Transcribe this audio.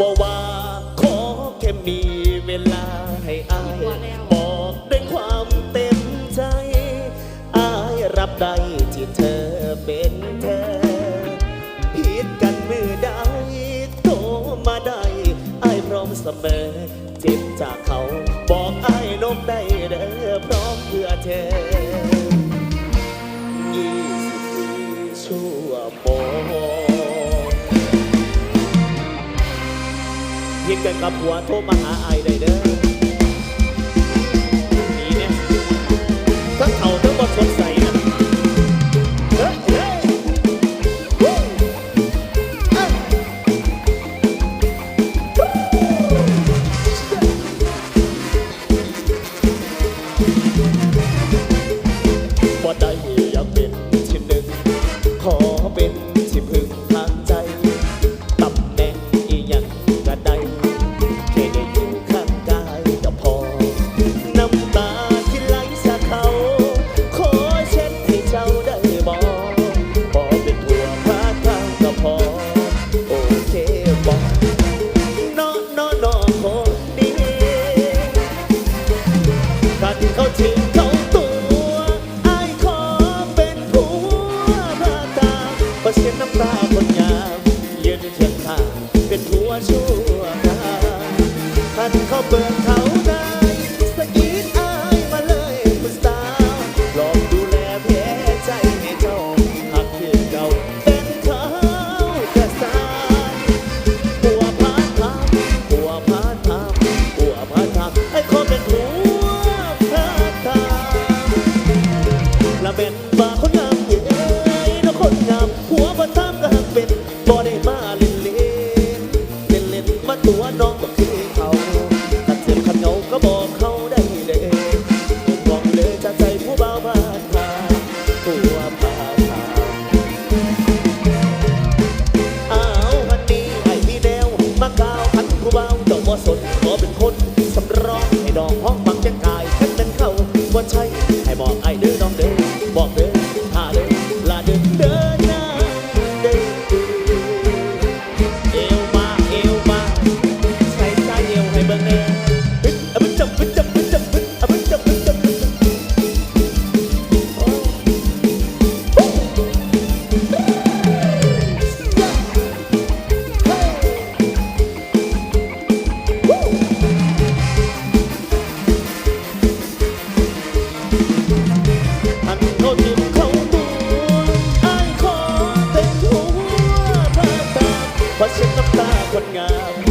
บอกว่าขอแค่มีเวลาให้อาย บอกด้วยความเต็มใจ อายรับได้ที่เธอเป็นเธอ ผิดกันเมื่อใดโทรมาได้ อายพร้อมเสมอ เจ็บจากเขา ผิดกันกับหัวโทรมาหาไอได้เด้อ น้ำตาที่ไหลสะเขา ขอเช็ดให้เจ้าได้บอกพอเป็นทั่วพาทางก็พอ โอเคบอกนอนอนอคนดีกันเขาถึงเขาตัวไอ้ขอเป็นผัวพาตาเพราเช็ดน้ำตาคนงามยืนเทียงข้างเป็นผัวชั่วคราวกันเขาเบิก been. Fun. เพราะฉันน้ำตาคนงาม